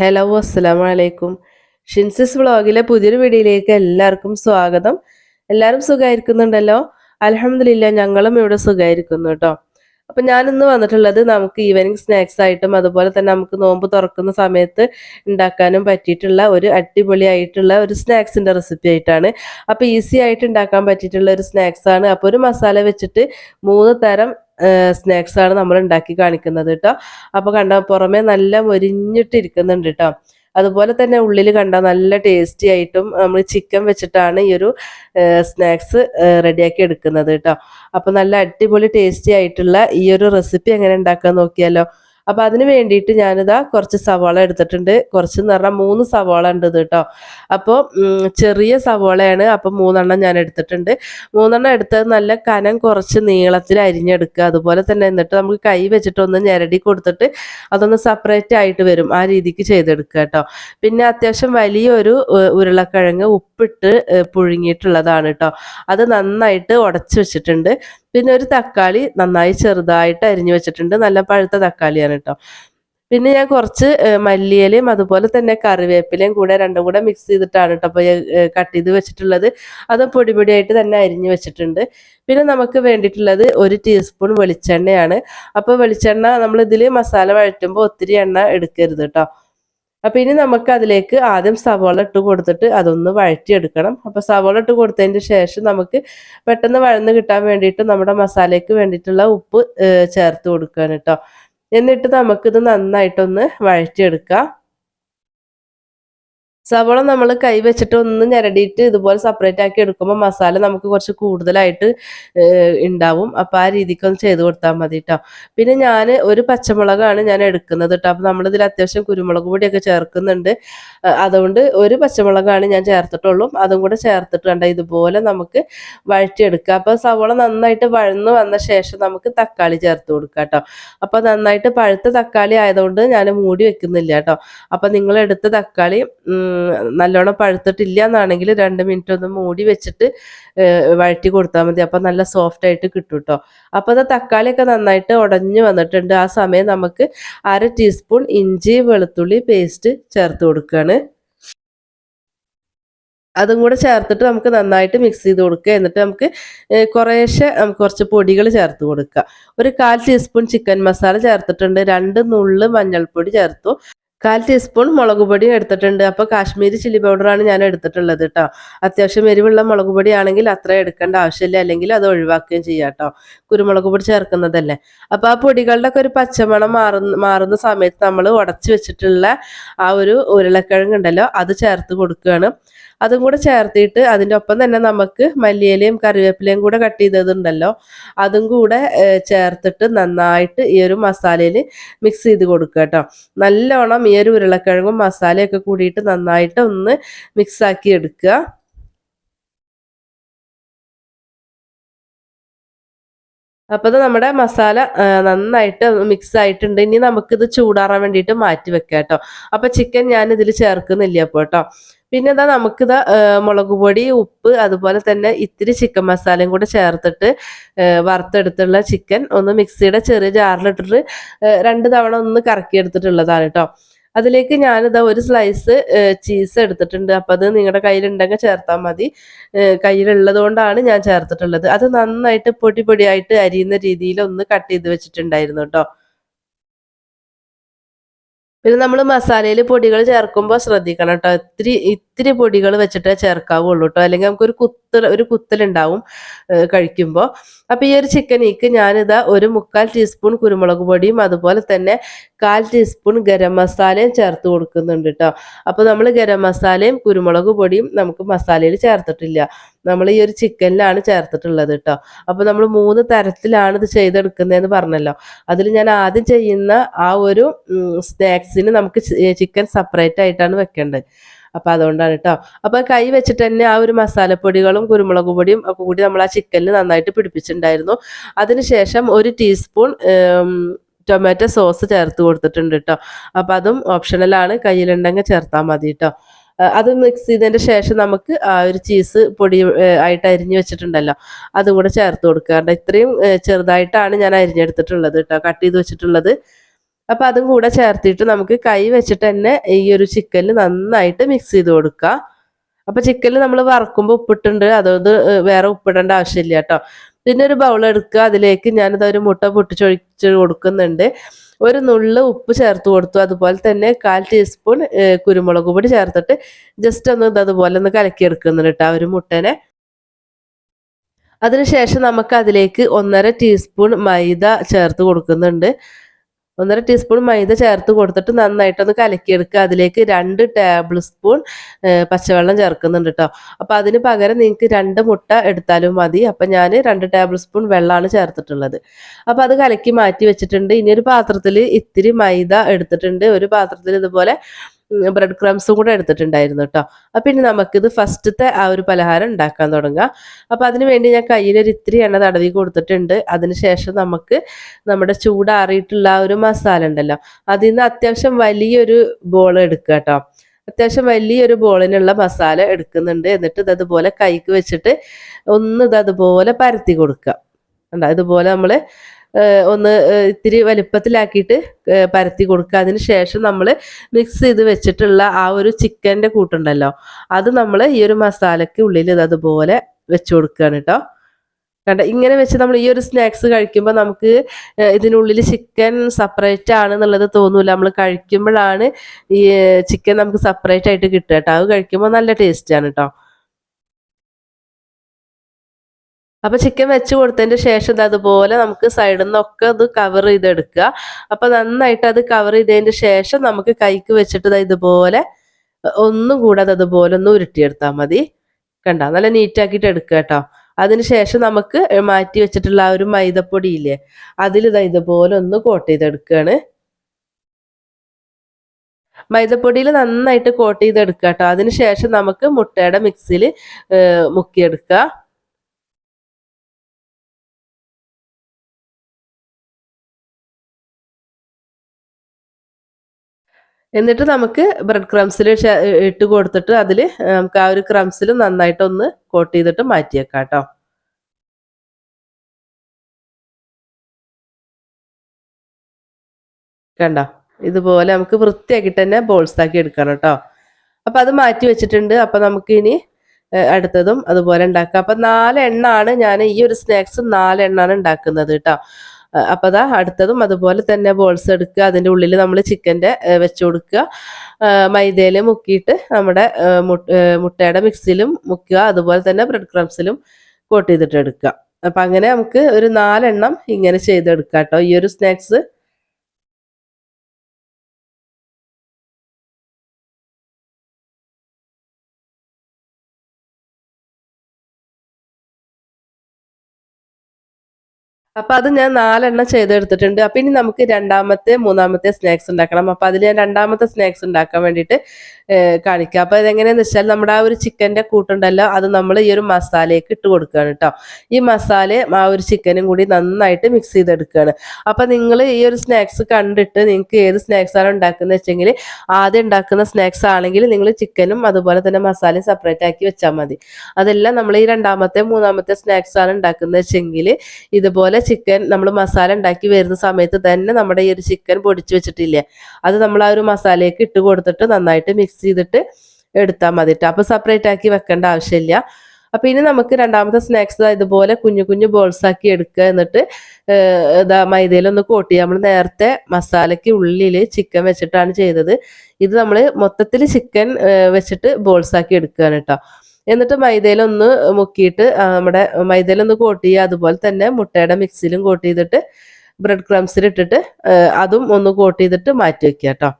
Hello അസ്സലാമലൈക്കും ഷിൻസിസ് വ്ളോഗിലെ പുതിയൊരു വീഡിയോയിലേക്ക് എല്ലാവർക്കും സ്വാഗതം. എല്ലാവരും സുഖമായിരിക്കുന്നുണ്ടല്ലോ അലഹമില്ല ഞങ്ങളും ഇവിടെ സുഖമായിരിക്കുന്നു കേട്ടോ. അപ്പം ഞാനിന്ന് വന്നിട്ടുള്ളത് നമുക്ക് ഈവനിങ് സ്നാക്സ് ആയിട്ടും അതുപോലെ തന്നെ നമുക്ക് നോമ്പ് തുറക്കുന്ന സമയത്ത് ഉണ്ടാക്കാനും പറ്റിയിട്ടുള്ള ഒരു അടിപൊളിയായിട്ടുള്ള ഒരു സ്നാക്സിന്റെ റെസിപ്പി ആയിട്ടാണ്. അപ്പോൾ ഈസി ആയിട്ട് ഉണ്ടാക്കാൻ പറ്റിയിട്ടുള്ള ഒരു സ്നാക്സാണ് അപ്പോൾ ഒരു മസാല വെച്ചിട്ട് മൂന്ന് തരം സ്നാക്സ് ആണ് നമ്മൾ ഉണ്ടാക്കി കാണിക്കുന്നത് കേട്ടോ. അപ്പോൾ കണ്ട പുറമേ നല്ല മൊരിഞ്ഞിട്ടിരിക്കുന്നുണ്ട് കേട്ടോ. അതുപോലെ തന്നെ ഉള്ളിൽ കണ്ട നല്ല ടേസ്റ്റി ആയിട്ടും നമ്മൾ ചിക്കൻ വെച്ചിട്ടാണ് ഈ ഒരു സ്നാക്സ് റെഡിയാക്കി എടുക്കുന്നത് കേട്ടോ. അപ്പോൾ നല്ല അടിപൊളി ടേസ്റ്റി ആയിട്ടുള്ള ഈ ഒരു റെസിപ്പി എങ്ങനെ ഉണ്ടാക്കാൻ നോക്കിയാലോ. അപ്പോൾ അതിന് വേണ്ടിയിട്ട് ഞാനിതാ കുറച്ച് സവാള എടുത്തിട്ടുണ്ട്. കുറച്ച് എന്ന് പറഞ്ഞാൽ മൂന്ന് സവാള ഉണ്ട് ഇത് കേട്ടോ. അപ്പോൾ ചെറിയ സവാളയാണ്. അപ്പോൾ മൂന്നെണ്ണം ഞാൻ എടുത്തിട്ടുണ്ട്. മൂന്നെണ്ണം എടുത്തത് നല്ല കനം കുറച്ച് നീളത്തിൽ അരിഞ്ഞെടുക്കുക. അതുപോലെ തന്നെ എന്നിട്ട് നമുക്ക് കൈ വെച്ചിട്ട് ഒന്ന് ഞെരടി കൊടുത്തിട്ട് അതൊന്ന് സെപ്പറേറ്റ് ആയിട്ട് വരും. ആ രീതിക്ക് ചെയ്തെടുക്കുക കേട്ടോ. പിന്നെ അത്യാവശ്യം വലിയൊരു ഉരുളക്കിഴങ്ങ് ഉപ്പിട്ട് പുഴുങ്ങിയിട്ടുള്ളതാണ് കേട്ടോ. അത് നന്നായിട്ട് ഉടച്ചു വെച്ചിട്ടുണ്ട്. പിന്നെ ഒരു തക്കാളി നന്നായി ചെറുതായിട്ട് അരിഞ്ഞു വെച്ചിട്ടുണ്ട്. നല്ല പഴുത്ത തക്കാളിയാണ് കേട്ടോ പിന്നെ ഞാൻ കുറച്ച് മല്ലിയിലയും അതുപോലെ തന്നെ കറിവേപ്പിലയും കൂടെ രണ്ടും കൂടെ മിക്സ് ചെയ്തിട്ടാണ് കേട്ടോ അപ്പോൾ കട്ട് ചെയ്ത് വെച്ചിട്ടുള്ളത്. അത് പൊടി പൊടിയായിട്ട് തന്നെ അരിഞ്ഞു വെച്ചിട്ടുണ്ട്. പിന്നെ നമുക്ക് വേണ്ടിയിട്ടുള്ളത് ഒരു ടീസ്പൂൺ വെളിച്ചെണ്ണയാണ്. അപ്പോൾ വെളിച്ചെണ്ണ നമ്മൾ ഇതിൽ മസാല വഴറ്റുമ്പോൾ ഒത്തിരി എണ്ണ എടുക്കരുത് കേട്ടോ അപ്പൊ ഇനി നമുക്ക് അതിലേക്ക് ആദ്യം സവോള ഇട്ട് കൊടുത്തിട്ട് അതൊന്ന് വഴറ്റിയെടുക്കണം. അപ്പൊ സവോള ഇട്ട് കൊടുത്തതിന് ശേഷം നമുക്ക് പെട്ടെന്ന് വഴന്ന് കിട്ടാൻ വേണ്ടിയിട്ട് നമ്മുടെ മസാലയ്ക്ക് വേണ്ടിയിട്ടുള്ള ഉപ്പ് ചേർത്ത് കൊടുക്കുകയാണ് കേട്ടോ എന്നിട്ട് നമുക്കിത് നന്നായിട്ടൊന്ന് വഴറ്റിയെടുക്കാം. സവോള നമ്മൾ കൈ വെച്ചിട്ട് ഒന്ന് ഞരടിയിട്ട് ഇതുപോലെ സെപ്പറേറ്റ് ആക്കി എടുക്കുമ്പോൾ മസാല നമുക്ക് കുറച്ച് കൂടുതലായിട്ട് ഉണ്ടാവും അപ്പം ആ രീതിക്ക് ഒന്ന് ചെയ്ത് കൊടുത്താൽ മതി കേട്ടോ പിന്നെ ഞാൻ ഒരു പച്ചമുളകാണ് ഞാൻ എടുക്കുന്നത് കേട്ടോ അപ്പം നമ്മളിതിൽ അത്യാവശ്യം കുരുമുളക് പൊടിയൊക്കെ ചേർക്കുന്നുണ്ട്. അതുകൊണ്ട് ഒരു പച്ചമുളകാണ് ഞാൻ ചേർത്തിട്ടുള്ളൂ. അതും കൂടെ ചേർത്തിട്ട് കണ്ട ഇതുപോലെ നമുക്ക് വഴറ്റിയെടുക്കുക അപ്പോൾ സവോള നന്നായിട്ട് വഴന്ന് വന്ന ശേഷം നമുക്ക് തക്കാളി ചേർത്ത് കൊടുക്കുക കേട്ടോ അപ്പോൾ നന്നായിട്ട് പഴുത്ത തക്കാളി ആയതുകൊണ്ട് ഞാൻ മൂടി വെക്കുന്നില്ല കേട്ടോ അപ്പം നിങ്ങൾ എടുത്ത തക്കാളി നല്ലോണം പഴുത്തിട്ടില്ല എന്നാണെങ്കിൽ രണ്ട് മിനിറ്റ് ഒന്ന് മൂടി വെച്ചിട്ട് വഴറ്റി കൊടുത്താൽ മതി. അപ്പം നല്ല സോഫ്റ്റ് ആയിട്ട് കിട്ടും കേട്ടോ അപ്പോൾ അത് തക്കാളിയൊക്കെ നന്നായിട്ട് ഉടഞ്ഞു വന്നിട്ടുണ്ട്. ആ സമയം നമുക്ക് അര ടീസ്പൂൺ ഇഞ്ചി വെളുത്തുള്ളി പേസ്റ്റ് ചേർത്ത് കൊടുക്കുകയാണ് അതും കൂടെ ചേർത്തിട്ട് നമുക്ക് നന്നായിട്ട് മിക്സ് ചെയ്ത് കൊടുക്കുക. എന്നിട്ട് നമുക്ക് കുറേശ്ശെ നമുക്ക് കുറച്ച് പൊടികൾ ചേർത്ത് കൊടുക്കുക. ഒരു കാൽ ടീസ്പൂൺ ചിക്കൻ മസാല ചേർത്തിട്ടുണ്ട്. രണ്ട് നുള്ള് മഞ്ഞൾപ്പൊടി ചേർത്തു. കാൽ ടീസ്പൂൺ മുളക് പൊടിയും എടുത്തിട്ടുണ്ട്. അപ്പോൾ കാശ്മീരി ചില്ലി പൗഡറാണ് ഞാൻ എടുത്തിട്ടുള്ളത് കേട്ടോ അത്യാവശ്യം എരിവുള്ള മുളക് പൊടി ആണെങ്കിൽ അത്ര എടുക്കേണ്ട ആവശ്യമില്ല. അല്ലെങ്കിൽ അത് ഒഴിവാക്കുകയും ചെയ്യാം കേട്ടോ കുരുമുളക് പൊടി ചേർക്കുന്നതല്ലേ. അപ്പോൾ ആ പൊടികളുടെ ഒക്കെ ഒരു പച്ചമണം മാറുന്ന മാറുന്ന സമയത്ത് നമ്മൾ ഉടച്ചു വെച്ചിട്ടുള്ള ആ ഒരു ഉരുളക്കിഴങ്ങ് ഉണ്ടല്ലോ അത് ചേർത്ത് കൊടുക്കുകയാണ്. അതും കൂടെ ചേർത്തിട്ട് അതിന്റെ ഒപ്പം തന്നെ നമുക്ക് മല്ലിയിലയും കറിവേപ്പിലയും കൂടെ കട്ട് ചെയ്തതുണ്ടല്ലോ. അതും കൂടെ ചേർത്തിട്ട് നന്നായിട്ട് ഈ ഒരു മസാലയിൽ മിക്സ് ചെയ്ത് കൊടുക്കുക കേട്ടോ. നല്ലോണം ഈ ഒരു ഉരുളക്കിഴങ്ങും മസാലയൊക്കെ കൂടിയിട്ട് നന്നായിട്ട് ഒന്ന് മിക്സാക്കി എടുക്കുക. അപ്പോൾ നമ്മുടെ മസാല നന്നായിട്ട് മിക്സ് ആയിട്ടുണ്ട് ഇനി നമുക്കിത് ചൂടാറാൻ വേണ്ടിയിട്ട് മാറ്റി വെക്കാം കേട്ടോ അപ്പോൾ ചിക്കൻ ഞാൻ ഇതിൽ ചേർക്കുന്നില്ല അപ്പോൾ കേട്ടോ പിന്നെ എന്താ നമുക്കിത് മുളക് പൊടി ഉപ്പ് അതുപോലെ തന്നെ ഇത്തിരി ചിക്കൻ മസാലയും കൂടെ ചേർത്തിട്ട് വറുത്തെടുത്തുള്ള ചിക്കൻ ഒന്ന് മിക്സിയുടെ ചെറിയ ജാറിലിട്ടിട്ട് രണ്ട് തവണ ഒന്ന് കറക്കി എടുത്തിട്ടുള്ളതാണ് കേട്ടോ അതിലേക്ക് ഞാനിതാ ഒരു സ്ലൈസ് ചീസ് എടുത്തിട്ടുണ്ട്. അപ്പം അത് നിങ്ങളുടെ കയ്യിലുണ്ടെങ്കിൽ ചേർത്താൽ മതി. കയ്യിലുള്ളത് കൊണ്ടാണ് ഞാൻ ചേർത്തിട്ടുള്ളത്. അത് നന്നായിട്ട് പൊടി പൊടിയായിട്ട് അരിയുന്ന രീതിയിൽ ഒന്ന് കട്ട് ചെയ്ത് വെച്ചിട്ടുണ്ടായിരുന്നു കേട്ടോ പിന്നെ നമ്മൾ മസാലയിൽ പൊടികൾ ചേർക്കുമ്പോൾ ശ്രദ്ധിക്കണം കേട്ടോ ഇത്തിരി ഇത്തിരി പൊടികൾ വെച്ചിട്ടേ ചേർക്കാവുള്ളൂ കേട്ടോ അല്ലെങ്കിൽ നമുക്കൊരു കുത്തൽ ഒരു കുത്തലുണ്ടാവും കഴിക്കുമ്പോൾ അപ്പോൾ ഈ ഒരു ചിക്കനിക്ക് ഞാനിതാ ഒരു മുക്കാൽ ടീസ്പൂൺ കുരുമുളക് പൊടിയും അതുപോലെ തന്നെ കാൽ ടീസ്പൂൺ ഗരം മസാലയും ചേർത്ത് കൊടുക്കുന്നുണ്ട് കേട്ടോ അപ്പോൾ നമ്മൾ ഗരം മസാലയും കുരുമുളക് പൊടിയും നമുക്ക് മസാലയിൽ ചേർത്തിട്ടില്ല. നമ്മൾ ഈ ഒരു ചിക്കനിലാണ് ചേർത്തിട്ടുള്ളത് കേട്ടോ അപ്പോൾ നമ്മൾ മൂന്ന് തരത്തിലാണ് ഇത് ചെയ്തെടുക്കുന്നതെന്ന് പറഞ്ഞല്ലോ. അതിൽ ഞാൻ ആദ്യം ചെയ്യുന്ന ആ ഒരു സ്നാക്സിന് നമുക്ക് ചിക്കൻ സെപ്പറേറ്റ് ആയിട്ടാണ് വെക്കേണ്ടത്. അപ്പോൾ അതുകൊണ്ടാണ് കേട്ടോ അപ്പോൾ കൈ വെച്ചിട്ട് തന്നെ ആ ഒരു മസാലപ്പൊടികളും കുരുമുളക് പൊടിയും ഒക്കെ കൂടി നമ്മൾ ആ ചിക്കനിൽ നന്നായിട്ട് പിടിപ്പിച്ചിട്ടുണ്ടായിരുന്നു. അതിനുശേഷം ഒരു ടീസ്പൂൺ ടൊമാറ്റോ സോസ് ചേർത്ത് കൊടുത്തിട്ടുണ്ട് കേട്ടോ അപ്പം അതും ഓപ്ഷണലാണ് കയ്യിലുണ്ടെങ്കിൽ ചേർത്താൽ മതി കേട്ടോ അത് മിക്സ് ചെയ്തതിന്റെ ശേഷം നമുക്ക് ആ ഒരു ചീസ് പൊടി ആയിട്ട് അരിഞ്ഞു വെച്ചിട്ടുണ്ടല്ലോ. അതും കൂടെ ചേർത്ത് കൊടുക്കുക. കാരണം ഇത്രയും ചെറുതായിട്ടാണ് ഞാൻ അരിഞ്ഞെടുത്തിട്ടുള്ളത് കേട്ടോ കട്ട് ചെയ്ത് വെച്ചിട്ടുള്ളത്. അപ്പം അതും കൂടെ ചേർത്തിട്ട് നമുക്ക് കൈ വെച്ചിട്ട് തന്നെ ഈ ഒരു ചിക്കനിൽ നന്നായിട്ട് മിക്സ് ചെയ്ത് കൊടുക്കുക അപ്പം ചിക്കനിൽ നമ്മൾ വറക്കുമ്പോൾ ഉപ്പിട്ടുണ്ട്. അതുകൊണ്ട് വേറെ ഉപ്പിടേണ്ട ആവശ്യമില്ല കേട്ടോ. പിന്നെ ഒരു ബൗൾ എടുക്കുക. അതിലേക്ക് ഞാനത് ഒരു മുട്ട പൊട്ടിച്ചൊഴിച്ച് കൊടുക്കുന്നുണ്ട്. ഒരു നുള്ള് ഉപ്പ് ചേർത്ത് കൊടുത്തു. അതുപോലെ തന്നെ കാൽ ടീസ്പൂൺ കുരുമുളക് പൊടി ചേർത്തിട്ട് ജസ്റ്റ് ഒന്ന് അതുപോലെ ഒന്ന് കലക്കി എടുക്കുന്നുണ്ട് കേട്ടോ ആ ഒരു മുട്ടനെ. അതിനുശേഷം നമുക്ക് അതിലേക്ക് ഒന്നര ടീസ്പൂൺ മൈദ ചേർത്ത് കൊടുക്കുന്നുണ്ട്. ഒന്നര ടീസ്പൂൺ മൈദ ചേർത്ത് കൊടുത്തിട്ട് നന്നായിട്ടൊന്ന് കലക്കിയെടുക്കുക. അതിലേക്ക് രണ്ട് ടേബിൾ സ്പൂൺ പച്ചവെള്ളം ചേർക്കുന്നുണ്ട് കേട്ടോ അപ്പോൾ അതിന് പകരം നിങ്ങൾക്ക് രണ്ട് മുട്ട എടുത്താലും മതി. അപ്പം ഞാൻ രണ്ട് ടേബിൾ സ്പൂൺ വെള്ളമാണ് ചേർത്തിട്ടുള്ളത്. അപ്പോൾ അത് കലക്കി മാറ്റി വെച്ചിട്ടുണ്ട്. ഇനി ഒരു പാത്രത്തിൽ ഇത്തിരി മൈദ എടുത്തിട്ടുണ്ട്. ഒരു പാത്രത്തിൽ ഇതുപോലെ ബ്രെഡ് ക്രംസും കൂടെ എടുത്തിട്ടുണ്ടായിരുന്നു കേട്ടോ അപ്പം ഇനി നമുക്കിത് ഫസ്റ്റത്തെ ആ ഒരു പലഹാരം ഉണ്ടാക്കാൻ തുടങ്ങാം. അപ്പം അതിന് വേണ്ടി ഞാൻ കയ്യിലൊരു ഇത്തിരി എണ്ണ തടവി കൊടുത്തിട്ടുണ്ട്. അതിന് ശേഷം നമുക്ക് നമ്മുടെ ചൂടാറിയിട്ടുള്ള ആ ഒരു മസാല ഉണ്ടല്ലോ അതിൽ നിന്ന് അത്യാവശ്യം വലിയൊരു ബോൾ എടുക്കുക കേട്ടോ അത്യാവശ്യം വലിയൊരു ബോളിനുള്ള മസാല എടുക്കുന്നുണ്ട്. എന്നിട്ട് ഇതതുപോലെ കൈക്ക് വെച്ചിട്ട് ഒന്ന് ഇതതുപോലെ പരത്തി കൊടുക്കുക. ഉണ്ടോ ഇതുപോലെ നമ്മൾ ഒന്ന് ഇത്തിരി വലിപ്പത്തിലാക്കിയിട്ട് പരത്തി കൊടുക്കുക. അതിന് ശേഷം നമ്മൾ മിക്സ് ചെയ്ത് വെച്ചിട്ടുള്ള ആ ഒരു ചിക്കന്റെ കൂട്ടുണ്ടല്ലോ അത് നമ്മൾ ഈ ഒരു മസാലയ്ക്ക് ഉള്ളിൽ ഇത് അതുപോലെ വെച്ച് കൊടുക്കുകയാണ് കേട്ടോ. കണ്ട? ഇങ്ങനെ വെച്ച് നമ്മൾ ഈ ഒരു സ്നാക്സ് കഴിക്കുമ്പോൾ നമുക്ക് ഇതിനുള്ളിൽ ചിക്കൻ സെപ്പറേറ്റ് ആണ് എന്നുള്ളത് തോന്നൂല. നമ്മൾ കഴിക്കുമ്പോഴാണ് ഈ ചിക്കൻ നമുക്ക് സെപ്പറേറ്റ് ആയിട്ട് കിട്ടുക കേട്ടോ. അത് കഴിക്കുമ്പോൾ നല്ല ടേസ്റ്റാണ് കേട്ടോ. അപ്പൊ ചിക്കൻ വെച്ച് കൊടുത്തതിന്റെ ശേഷം ഇത് അതുപോലെ നമുക്ക് സൈഡിൽ നിന്നൊക്കെ അത് കവർ ചെയ്തെടുക്കുക. അപ്പൊ നന്നായിട്ട് അത് കവർ ചെയ്തതിന്റെ ശേഷം നമുക്ക് കൈക്ക് വെച്ചിട്ട് ഇതുപോലെ ഒന്നും കൂടാതെ അതുപോലെ ഒന്ന് ഉരുട്ടിയെടുത്താൽ മതി. കണ്ട? നല്ല നീറ്റാക്കിയിട്ട് എടുക്കുക കേട്ടോ. അതിനുശേഷം നമുക്ക് മാറ്റി വെച്ചിട്ടുള്ള ആ ഒരു മൈദപ്പൊടി ഇല്ലേ അതിൽ ഇതാ ഇതുപോലെ ഒന്ന് കോട്ട് ചെയ്തെടുക്കുകയാണ്. മൈദപ്പൊടിയിൽ നന്നായിട്ട് കോട്ട് ചെയ്തെടുക്കുക കേട്ടോ. അതിനുശേഷം നമുക്ക് മുട്ടയുടെ മിക്സിയിൽ മുക്കിയെടുക്കുക. എന്നിട്ട് നമുക്ക് ബ്രെഡ് ക്രംസിൽ ഇട്ട് കൊടുത്തിട്ട് അതിൽ നമുക്ക് ആ ഒരു ക്രംസിൽ നന്നായിട്ടൊന്ന് കോട്ട് ചെയ്തിട്ട് മാറ്റിയേക്കാം കേട്ടോ കണ്ടോ? ഇതുപോലെ നമുക്ക് വൃത്തിയാക്കിയിട്ട് തന്നെ ബോൾസ് ആക്കി എടുക്കണം കേട്ടോ. അപ്പം അത് മാറ്റി വെച്ചിട്ടുണ്ട്. അപ്പം നമുക്ക് ഇനി അടുത്തതും അതുപോലെ ഉണ്ടാക്കാം. അപ്പം നാലെണ്ണാണ് ഞാൻ ഈ ഒരു സ്നാക്സ് നാലെണ്ണാണ് ഉണ്ടാക്കുന്നത് കേട്ടോ. അപ്പോൾ അതാ അടുത്തതും അതുപോലെ തന്നെ ബോൾസ് എടുക്കുക. അതിന്റെ ഉള്ളിൽ നമ്മൾ ചിക്കന്റെ വെച്ച് കൊടുക്കുക. മൈദയിൽ മുക്കിയിട്ട് നമ്മുടെ മുട്ടയുടെ മിക്സിലും മുക്കുക. അതുപോലെ തന്നെ ബ്രെഡ് ക്രംസിലും കോട്ട് ചെയ്തിട്ട് എടുക്കുക. അപ്പം അങ്ങനെ നമുക്ക് ഒരു നാലെണ്ണം ഇങ്ങനെ ചെയ്തെടുക്കാം കേട്ടോ ഈ ഒരു സ്നാക്സ് അപ്പൊ അത് ഞാൻ നാലെണ്ണം ചെയ്തെടുത്തിട്ടുണ്ട്. അപ്പൊ ഇനി നമുക്ക് രണ്ടാമത്തെ മൂന്നാമത്തെ സ്നാക്സ് ഉണ്ടാക്കണം. അപ്പൊ അതിൽ ഞാൻ രണ്ടാമത്തെ സ്നാക്സ് ഉണ്ടാക്കാൻ വേണ്ടിയിട്ട് കാണിക്കാം. അപ്പൊ ഇതെങ്ങനെയാന്ന് വെച്ചാൽ നമ്മുടെ ആ ഒരു ചിക്കന്റെ കൂട്ടുണ്ടല്ലോ അത് നമ്മൾ ഈ ഒരു മസാലയ്ക്ക് ഇട്ട് കൊടുക്കുകയാണ് കേട്ടോ ഈ മസാല ആ ഒരു ചിക്കനും കൂടി നന്നായിട്ട് മിക്സ് ചെയ്തെടുക്കുകയാണ്. അപ്പൊ നിങ്ങൾ ഈ ഒരു സ്നാക്സ് കണ്ടിട്ട് നിങ്ങൾക്ക് ഏത് സ്നാക്സ് ആണ് ഉണ്ടാക്കുന്നത് വെച്ചെങ്കിൽ ആദ്യം ഉണ്ടാക്കുന്ന സ്നാക്സ് ആണെങ്കിൽ നിങ്ങൾ ചിക്കനും അതുപോലെ തന്നെ മസാലയും സെപ്പറേറ്റ് ആക്കി വെച്ചാൽ മതി. അതെല്ലാം നമ്മൾ ഈ രണ്ടാമത്തെ മൂന്നാമത്തെ സ്നാക്സ് ആണ് ഉണ്ടാക്കുന്നത് വെച്ചെങ്കിൽ ഇതുപോലെ ചിക്കൻ നമ്മൾ മസാല ഉണ്ടാക്കി വരുന്ന സമയത്ത് തന്നെ നമ്മുടെ ഈ ഒരു ചിക്കൻ പൊടിച്ചു വെച്ചിട്ടില്ലേ? അത് നമ്മൾ ആ ഒരു മസാലയ്ക്ക് ഇട്ട് കൊടുത്തിട്ട് നന്നായിട്ട് മിക്സ് ചെയ്തിട്ട് എടുത്താൽ മതി കേട്ടോ അപ്പോൾ സെപ്പറേറ്റ് ആക്കി വെക്കേണ്ട ആവശ്യമില്ല. അപ്പം ഇനി നമുക്ക് രണ്ടാമത്തെ സ്നാക്സ് ഇതുപോലെ കുഞ്ഞു കുഞ്ഞു ബോൾസ് ആക്കി എടുക്കുക എന്നിട്ട് ഇതാ മൈദയിലൊന്ന് കോട്ട് ചെയ്യുക നമ്മൾ നേരത്തെ മസാലയ്ക്ക് ഉള്ളിൽ ചിക്കൻ വെച്ചിട്ടാണ് ചെയ്തത്. ഇത് നമ്മൾ മൊത്തത്തിൽ ചിക്കൻ വെച്ചിട്ട് ബോൾസ് ആക്കി എടുക്കുകയാണ് കേട്ടോ എന്നിട്ട് മൈദയിലൊന്ന് മുക്കിയിട്ട് നമ്മുടെ മൈദയിലൊന്ന് കോട്ട് ചെയ്യുക. അതുപോലെ തന്നെ മുട്ടയുടെ മിക്സിയിലും കോട്ട് ചെയ്തിട്ട് ബ്രെഡ് ക്രംസിൽ ഇട്ടിട്ട് അതും ഒന്ന് കോട്ട് ചെയ്തിട്ട് മാറ്റി വെക്കുക കേട്ടോ.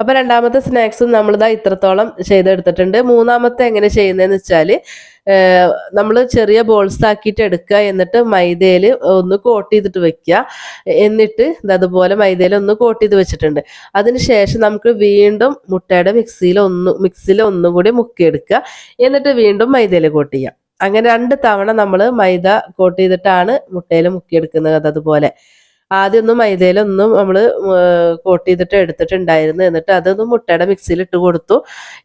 അപ്പൊ രണ്ടാമത്തെ സ്നാക്സും നമ്മളിതാ ഇത്രത്തോളം ചെയ്തെടുത്തിട്ടുണ്ട്. മൂന്നാമത്തെ എങ്ങനെ ചെയ്യുന്നതെന്ന് വെച്ചാൽ നമ്മൾ ചെറിയ ബോൾസ് ആക്കിയിട്ട് എടുക്കുക. എന്നിട്ട് മൈദയിൽ ഒന്ന് കോട്ട് ചെയ്തിട്ട് വെക്കുക. എന്നിട്ട് അതുപോലെ മൈദയിൽ ഒന്ന് കോട്ട് ചെയ്ത് വെച്ചിട്ടുണ്ട്. അതിനുശേഷം നമുക്ക് വീണ്ടും മുട്ടയുടെ മിക്സിയിൽ ഒന്ന് മിക്സിയിൽ ഒന്നും കൂടി മുക്കിയെടുക്കുക. എന്നിട്ട് വീണ്ടും മൈദയിൽ കോട്ട് ചെയ്യാം അങ്ങനെ രണ്ട് തവണ നമ്മൾ മൈദ കോട്ട് ചെയ്തിട്ടാണ് മുട്ടയിൽ മുക്കിയെടുക്കുന്നത്. അതുപോലെ ആദ്യമൊന്നും മൈദയിലൊന്നും നമ്മൾ കോട്ട് ചെയ്തിട്ട് എടുത്തിട്ടുണ്ടായിരുന്നു. എന്നിട്ട് അതൊന്നും മുട്ടയുടെ മിക്സിയിൽ ഇട്ട് കൊടുത്തു.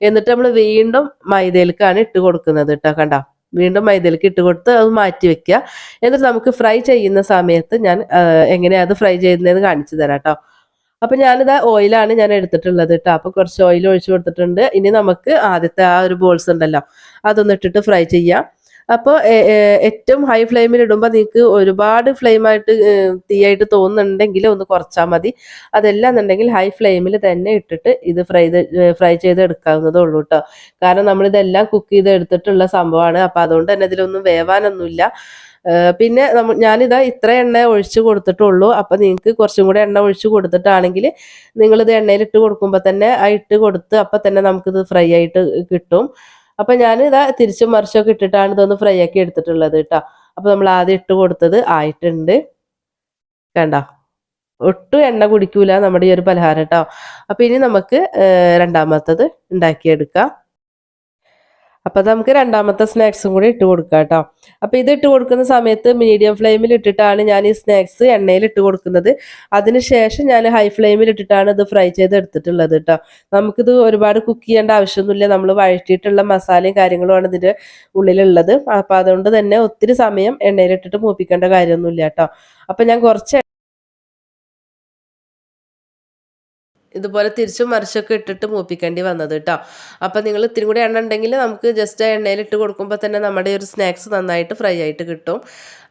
എന്നിട്ട് നമ്മൾ വീണ്ടും മൈദയിലേക്കാണ് ഇട്ട് കൊടുക്കുന്നത് കേട്ടോ കണ്ട? വീണ്ടും മൈദയിലേക്ക് ഇട്ട് കൊടുത്ത് അത് മാറ്റി വെക്കുക. എന്നിട്ട് നമുക്ക് ഫ്രൈ ചെയ്യുന്ന സമയത്ത് ഞാൻ എങ്ങനെയാണ് അത് ഫ്രൈ ചെയ്യുന്നതെന്ന് കാണിച്ചു തരാം കേട്ടോ. അപ്പൊ ഞാനിതാ ഓയിലാണ് ഞാൻ എടുത്തിട്ടുള്ളത് കേട്ടോ. അപ്പൊ കുറച്ച് ഓയിൽ ഒഴിച്ചു കൊടുത്തിട്ടുണ്ട്. ഇനി നമുക്ക് ആദ്യത്തെ ആ ഒരു ബോൾസ് ഉണ്ടല്ലോ അതൊന്ന് ഇട്ടിട്ട് ഫ്രൈ ചെയ്യാം. അപ്പോൾ ഏറ്റവും ഹൈ ഫ്ലെയിമിൽ ഇടുമ്പോൾ നിങ്ങൾക്ക് ഒരുപാട് ഫ്ലെയിമായിട്ട് തീയായിട്ട് തോന്നുന്നുണ്ടെങ്കിൽ ഒന്ന് കുറച്ചാൽ മതി. അതെല്ലാം എന്നുണ്ടെങ്കിൽ ഹൈ ഫ്ലെയിമിൽ തന്നെ ഇട്ടിട്ട് ഇത് ഫ്രൈ ഫ്രൈ ചെയ്ത് എടുക്കാവുന്നതേ ഉള്ളൂ കേട്ടോ കാരണം നമ്മളിതെല്ലാം കുക്ക് ചെയ്ത് എടുത്തിട്ടുള്ള സംഭവമാണ് അപ്പോൾ അതുകൊണ്ട് തന്നെ ഇതിലൊന്നും വേവാനൊന്നുമില്ല. പിന്നെ ഞാനിതാ ഇത്ര എണ്ണ ഒഴിച്ച് കൊടുത്തിട്ടുള്ളൂ. അപ്പം നിങ്ങൾക്ക് കുറച്ചും കൂടെ എണ്ണ ഒഴിച്ച് കൊടുത്തിട്ടാണെങ്കിൽ നിങ്ങളിത് എണ്ണയിലിട്ട് കൊടുക്കുമ്പോൾ തന്നെ ആ ഇട്ട് കൊടുത്ത് അപ്പം തന്നെ നമുക്കിത് ഫ്രൈ ആയിട്ട് കിട്ടും. അപ്പം ഞാൻ ഇതാ തിരിച്ചും മറിച്ചൊക്കെ ഇട്ടിട്ടാണ് ഇതൊന്ന് ഫ്രൈ ആക്കി എടുത്തിട്ടുള്ളത് കേട്ടോ അപ്പൊ നമ്മൾ ആദ്യം ഇട്ട് കൊടുത്തത് ആയിട്ടുണ്ട്. കണ്ട? ഒട്ടും എണ്ണ കുടിക്കൂല. നമ്മുടെ ഈ ഒരു പലഹാരം കേട്ടോ അപ്പൊ ഇനി നമുക്ക് രണ്ടാമത്തത് ഉണ്ടാക്കിയെടുക്കാം. അപ്പോൾ നമുക്ക് രണ്ടാമത്തെ സ്നാക്സും കൂടി ഇട്ട് കൊടുക്കാം കേട്ടോ അപ്പോൾ ഇത് ഇട്ട് കൊടുക്കുന്ന സമയത്ത് മീഡിയം ഫ്ലെയിമിൽ ഇട്ടിട്ടാണ് ഞാൻ ഈ സ്നാക്സ് എണ്ണയിൽ ഇട്ട് കൊടുക്കുന്നത്. അതിനുശേഷം ഞാൻ ഹൈ ഫ്ലെയിമിൽ ഇട്ടിട്ടാണ് ഇത് ഫ്രൈ ചെയ്ത് എടുത്തിട്ടുള്ളത് കേട്ടോ നമുക്കിത് ഒരുപാട് കുക്ക് ചെയ്യേണ്ട ആവശ്യമൊന്നുമില്ല. നമ്മൾ വഴറ്റിയിട്ടുള്ള മസാലയും കാര്യങ്ങളുമാണ് ഇതിന്റെ ഉള്ളിലുള്ളത്. അപ്പോൾ അതുകൊണ്ട് തന്നെ ഒത്തിരി സമയം എണ്ണയിലിട്ടിട്ട് മൂപ്പിക്കേണ്ട കാര്യമൊന്നുമില്ല കേട്ടോ അപ്പോൾ ഞാൻ കുറച്ച് ഇതുപോലെ തിരിച്ചും മറിച്ചൊക്കെ ഇട്ടിട്ട് മൂപ്പിക്കേണ്ടി വന്നത് കേട്ടോ അപ്പോൾ നിങ്ങൾ ഇത്തിരി കൂടി എണ്ണ ഉണ്ടെങ്കിൽ നമുക്ക് ജസ്റ്റ് എണ്ണയിൽ ഇട്ട് കൊടുക്കുമ്പോൾ തന്നെ നമ്മുടെ ഒരു സ്നാക്സ് നന്നായിട്ട് ഫ്രൈ ആയിട്ട് കിട്ടും.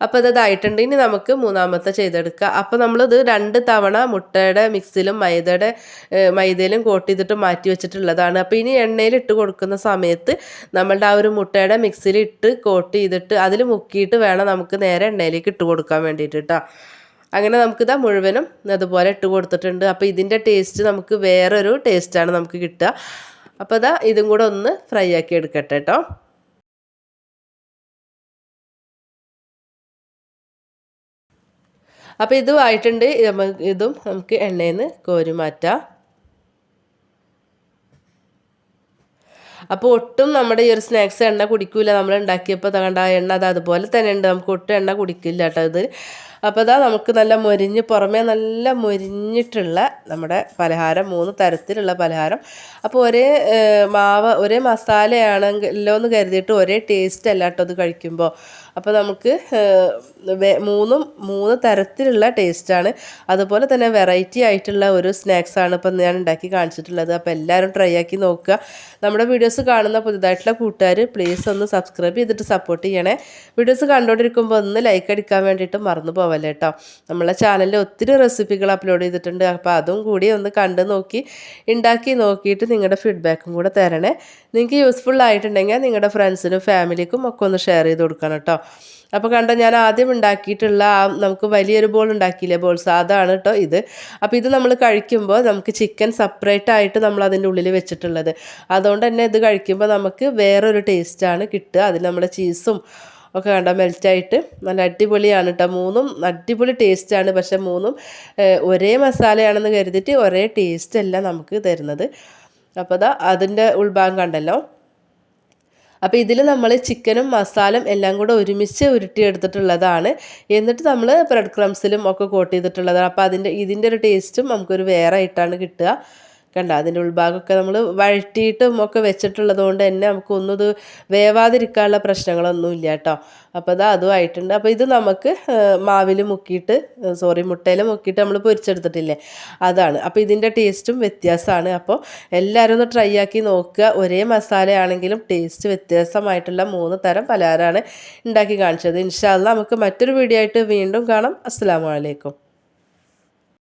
അപ്പോൾ ഇത് ഇനി നമുക്ക് മൂന്നാമത്തെ ചെയ്തെടുക്കുക അപ്പോൾ നമ്മളിത് രണ്ട് തവണ മുട്ടയുടെ മിക്സിലും മൈദയുടെ മൈദയിലും കോട്ട് ചെയ്തിട്ട് മാറ്റി വെച്ചിട്ടുള്ളതാണ്. അപ്പോൾ ഇനി എണ്ണയിൽ ഇട്ട് കൊടുക്കുന്ന സമയത്ത് നമ്മളുടെ ആ ഒരു മുട്ടയുടെ മിക്സിയിൽ ഇട്ട് കോട്ട് ചെയ്തിട്ട് അതിൽ മുക്കിയിട്ട് വേണം നമുക്ക് നേരെ എണ്ണയിലേക്ക് ഇട്ട് കൊടുക്കാൻ വേണ്ടിയിട്ട് കേട്ടോ അങ്ങനെ നമുക്കിതാ മുഴുവനും അതുപോലെ ഇട്ട് കൊടുത്തിട്ടുണ്ട്. അപ്പോൾ ഇതിന്റെ ടേസ്റ്റ് നമുക്ക് വേറൊരു ടേസ്റ്റാണ് നമുക്ക് കിട്ടുക. അപ്പോൾ ഇതാ ഇതും കൂടെ ഒന്ന് ഫ്രൈ ആക്കി എടുക്കട്ടെ കേട്ടോ അപ്പോൾ ഇതും ആയിട്ടുണ്ട്. ഇതും നമുക്ക് എണ്ണയിൽ നിന്ന് കോരി മാറ്റാം. അപ്പോൾ ഒട്ടും നമ്മുടെ ഈ ഒരു സ്നാക്സ് എണ്ണ കുടിക്കില്ല നമ്മൾ ഉണ്ടാക്കിയപ്പോൾ തകണ്ട എണ്ണ അത് അതുപോലെ തന്നെ ഉണ്ട്. നമുക്ക് ഒട്ടും എണ്ണ കുടിക്കില്ല കേട്ടോ ഇത്. അപ്പോൾ അതാ നമുക്ക് നല്ല മൊരിഞ്ഞ് പുറമേ നല്ല മൊരിഞ്ഞിട്ടുള്ള നമ്മുടെ പലഹാരം മൂന്ന് തരത്തിലുള്ള പലഹാരം. അപ്പോൾ ഒരേ മാവ് ഒരേ മസാലയാണെങ്കിലോ എന്ന് കരുതിയിട്ട് ഒരേ ടേസ്റ്റ് അല്ല കേട്ടോ അത് കഴിക്കുമ്പോൾ അപ്പോൾ നമുക്ക് മൂന്നും മൂന്ന് തരത്തിലുള്ള ടേസ്റ്റാണ് അതുപോലെ തന്നെ വെറൈറ്റി ആയിട്ടുള്ള ഒരു സ്നാക്സാണ് ഇപ്പം ഞാൻ ഉണ്ടാക്കി കാണിച്ചിട്ടുള്ളത്. അപ്പോൾ എല്ലാവരും ട്രൈ ആക്കി നോക്കുക. നമ്മുടെ വീഡിയോസ് കാണുന്ന പുതുതായിട്ടുള്ള കൂട്ടുകാർ പ്ലീസ് ഒന്ന് സബ്സ്ക്രൈബ് ചെയ്തിട്ട് സപ്പോർട്ട് ചെയ്യണേ. വീഡിയോസ് കണ്ടുകൊണ്ടിരിക്കുമ്പോൾ ഒന്ന് ലൈക്ക് അടിക്കാൻ വേണ്ടിയിട്ട് മറന്നു പോവല്ലേ കേട്ടോ നമ്മളെ ചാനലിൽ ഒത്തിരി റെസിപ്പികൾ അപ്ലോഡ് ചെയ്തിട്ടുണ്ട്. അപ്പോൾ അതും കൂടി ഒന്ന് കണ്ട് നോക്കി ഉണ്ടാക്കി നോക്കിയിട്ട് നിങ്ങളുടെ ഫീഡ്ബാക്കും കൂടെ തരണേ. നിങ്ങൾക്ക് യൂസ്ഫുൾ ആയിട്ടുണ്ടെങ്കിൽ നിങ്ങളുടെ ഫ്രണ്ട്സിനും ഫാമിലിക്കും ഒക്കെ ഒന്ന് ഷെയർ ചെയ്ത് കൊടുക്കണം കേട്ടോ അപ്പോൾ കണ്ടോ ഞാൻ ആദ്യം ഉണ്ടാക്കിയിട്ടുള്ള ആ നമുക്ക് വലിയൊരു ബോൾ ഉണ്ടാക്കിയില്ലേ ബോൾസ് അതാണ് കേട്ടോ ഇത്. അപ്പോൾ ഇത് നമ്മൾ കഴിക്കുമ്പോൾ നമുക്ക് ചിക്കൻ സെപ്പറേറ്റ് ആയിട്ട് നമ്മൾ അതിന്റെ ഉള്ളിൽ വെച്ചിട്ടുള്ളത്. അതുകൊണ്ട് തന്നെ ഇത് കഴിക്കുമ്പോൾ നമുക്ക് വേറൊരു ടേസ്റ്റാണ് കിട്ടുക. അതിൽ നമ്മുടെ ചീസും ഒക്കെ കണ്ട മെൽറ്റായിട്ട് നല്ല അടിപൊളിയാണ് കേട്ടോ മൂന്നും അടിപൊളി ടേസ്റ്റാണ് പക്ഷെ മൂന്നും ഒരേ മസാലയാണെന്ന് കരുതിയിട്ട് ഒരേ ടേസ്റ്റല്ല നമുക്ക് തരുന്നത്. അപ്പോൾ അതാ അതിന്റെ ഉൾഭാഗം കണ്ടല്ലോ. അപ്പോൾ ഇതിൽ നമ്മൾ ചിക്കനും മസാലയും എല്ലാം കൂടെ ഒരുമിച്ച് ഉരുട്ടിയെടുത്തിട്ടുള്ളതാണ്. എന്നിട്ട് നമ്മൾ ബ്രെഡ് ക്രംസിലും ഒക്കെ കോട്ട് ചെയ്തിട്ടുള്ളതാണ്. അപ്പോൾ അതിന്റെ ഇതിന്റെ ഒരു ടേസ്റ്റും നമുക്കൊരു വേറെ ആയിട്ടാണ് കിട്ടുക. കണ്ട. അതിന്റെ ഉൾഭാഗമൊക്കെ നമ്മൾ വഴറ്റിയിട്ടും ഒക്കെ വെച്ചിട്ടുള്ളത് കൊണ്ട് തന്നെ നമുക്കൊന്നും വേവാതിരിക്കാനുള്ള പ്രശ്നങ്ങളൊന്നും ഇല്ല കേട്ടോ. അപ്പോൾ അത് അതും ആയിട്ടുണ്ട്. അപ്പോൾ ഇത് നമുക്ക് മാവിൽ മുക്കിയിട്ട് സോറി മുട്ടയിൽ മുക്കിയിട്ട് നമ്മൾ പൊരിച്ചെടുത്തിട്ടില്ലേ? അതാണ്. അപ്പോൾ ഇതിന്റെ ടേസ്റ്റും വ്യത്യാസമാണ്. അപ്പോൾ എല്ലാവരും ഒന്ന് ട്രൈ ആക്കി നോക്കുക. ഒരേ മസാലയാണെങ്കിലും ടേസ്റ്റ് വ്യത്യാസമായിട്ടുള്ള മൂന്ന് തരം പലഹാരമാണ് ഉണ്ടാക്കി കാണിച്ചത്. ഇൻഷാല്ല നമുക്ക് മറ്റൊരു വീഡിയോ ആയിട്ട് വീണ്ടും കാണാം. അസ്സാം വലൈക്കും